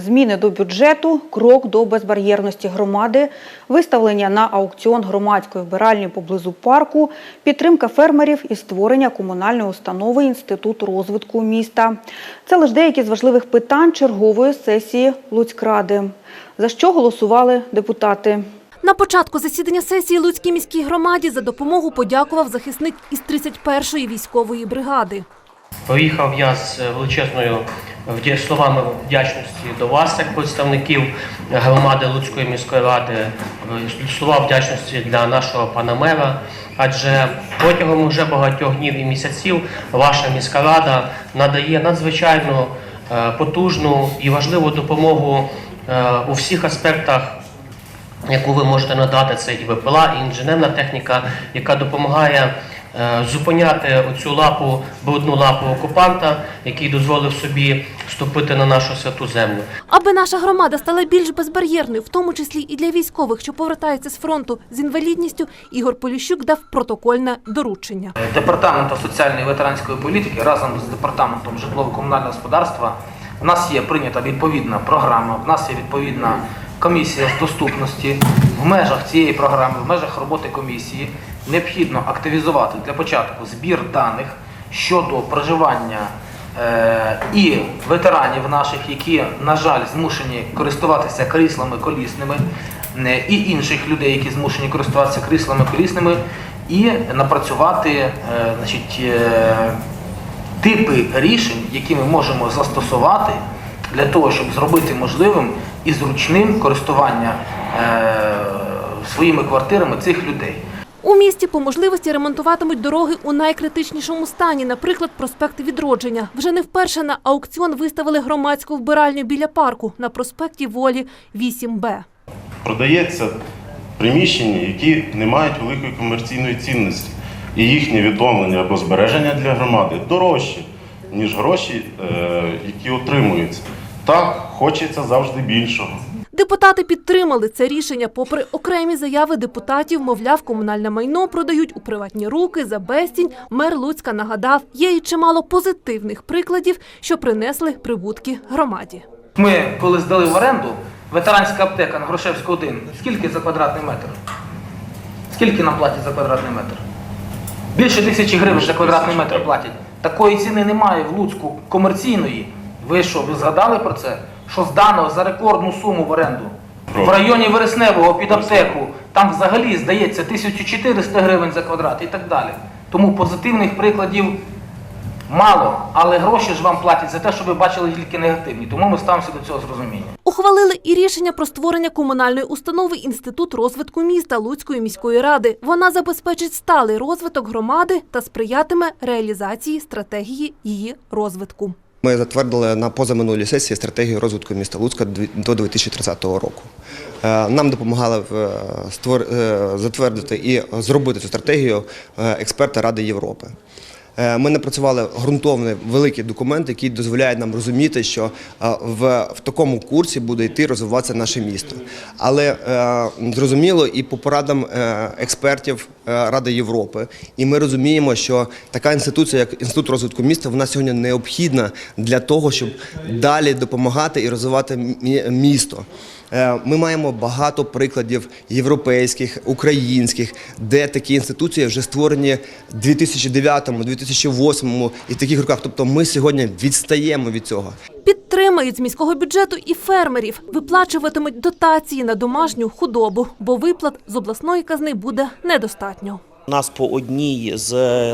Зміни до бюджету, крок до безбар'єрності громади, виставлення на аукціон громадської вбиральні поблизу парку, підтримка фермерів і створення комунальної установи Інститут розвитку міста. Це лише деякі з важливих питань чергової сесії Луцькради. За що голосували депутати? На початку засідання сесії Луцькій міській громаді за допомогу подякував захисник із 31-ї військової бригади. Поїхав я з величезною вдя- словами вдячності до вас, як представників громади Луцької міської ради, слова вдячності для нашого пана мера. Адже протягом вже багатьох днів і місяців ваша міська рада надає надзвичайно е, потужну і важливу допомогу е, у всіх аспектах яку ви можете надати, це і ВПЛА, і інженерна техніка, яка допомагає зупиняти оцю лапу, брудну лапу окупанта, який дозволив собі вступити на нашу святу землю. Аби наша громада стала більш безбар'єрною, в тому числі і для військових, що повертаються з фронту з інвалідністю, Ігор Поліщук дав протокольне доручення. Департаменту соціальної і ветеранської політики разом з департаментом житлово-комунального господарства у нас є прийнята відповідна програма, у нас є відповідна комісія з доступності. В межах цієї програми, в межах роботи комісії необхідно активізувати для початку збір даних щодо проживання е, і ветеранів наших, які, на жаль, змушені користуватися кріслами колісними, е, і інших людей, які змушені користуватися кріслами колісними, і напрацювати е, значить, е, типи рішень, які ми можемо застосувати для того, щоб зробити можливим і зручним користування е, своїми квартирами цих людей. У місті по можливості ремонтуватимуть дороги у найкритичнішому стані, наприклад, проспект Відродження. Вже не вперше на аукціон виставили громадську вбиральню біля парку на проспекті Волі 8Б. продається приміщення, які не мають великої комерційної цінності, і їхнє відновлення або збереження для громади дорожче, ніж гроші, е, які отримуються. Так, хочеться завжди більшого. Депутати підтримали це рішення, попри окремі заяви депутатів, мовляв, комунальне майно продають у приватні руки за безцінь. Мер Луцька нагадав, є і чимало позитивних прикладів, що принесли прибутки громаді. Ми, коли здали в оренду, ветеранська аптека на Грушевську 1, скільки за квадратний метр? Скільки нам платять за квадратний метр? Більше тисячі гривень за квадратний метр платять. Такої ціни немає в Луцьку комерційної. Ви що, ви згадали про це? Що здано за рекордну суму в оренду? В районі Вересневого під аптеку там взагалі здається 1400 гривень за квадрат і так далі. Тому позитивних прикладів мало, але гроші ж вам платять за те, що ви бачили тільки негативні. Тому ми ставимося до цього з розумінням. Ухвалили і рішення про створення комунальної установи Інститут розвитку міста Луцької міської ради. Вона забезпечить сталий розвиток громади та сприятиме реалізації стратегії її розвитку. Ми затвердили на позаминулій сесії стратегію розвитку міста Луцька до 2030 року. Е, Нам допомагали е, е, затвердити і зробити цю стратегію експерти Ради Європи. Ми напрацювали ґрунтовний великий документ, який дозволяє нам розуміти, що в, в такому курсі буде йти розвиватися наше місто. Але зрозуміло і по порадам експертів Ради Європи, і ми розуміємо, що така інституція, як інститут розвитку міста, вона сьогодні необхідна для того, щоб далі допомагати і розвивати місто. Е, Ми маємо багато прикладів європейських, українських, де такі інституції вже створені в 2009, 2008 і таких роках. Тобто ми сьогодні відстаємо від цього. Підтримають з міського бюджету і фермерів, виплачуватимуть дотації на домашню худобу, бо виплат з обласної казни буде недостатньо. У нас по одній з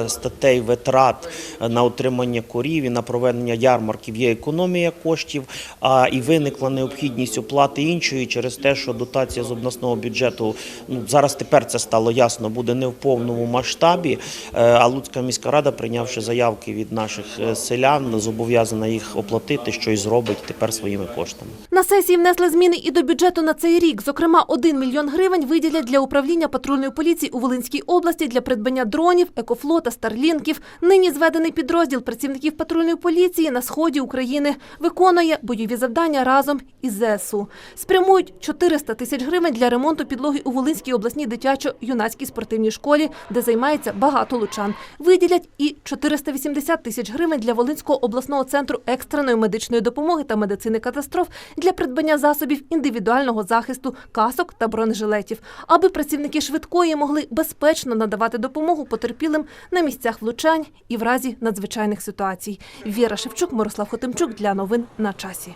статей витрат на утримання корів і на проведення ярмарків є економія коштів, а і виникла необхідність оплати іншої через те, що дотація з обласного бюджету ну зараз тепер це стало ясно, буде не в повному масштабі. Е, А Луцька міська рада, прийнявши заявки від наших е, селян, зобов'язана їх оплатити, що й зробить тепер своїми коштами. На сесії внесли зміни і до бюджету на цей рік. Зокрема, 1 мільйон гривень виділять для управління патрульної поліції у Волинській області гроші для придбання дронів, екофлота, старлінків. Нині зведений підрозділ працівників патрульної поліції на сході України виконує бойові завдання разом із ЗСУ. Спрямують 400 тисяч гривень для ремонту підлоги у Волинській обласній дитячо-юнацькій спортивній школі, де займається багато лучан. Виділять і 480 тисяч гривень для Волинського обласного центру екстреної медичної допомоги та медицини катастроф для придбання засобів індивідуального захисту, касок та бронежилетів, аби працівники швидкої могли безпечно надавати допомогу потерпілим на місцях влучань і в разі надзвичайних ситуацій. Віра Шевчук, Мирослав Хотимчук для новин на часі.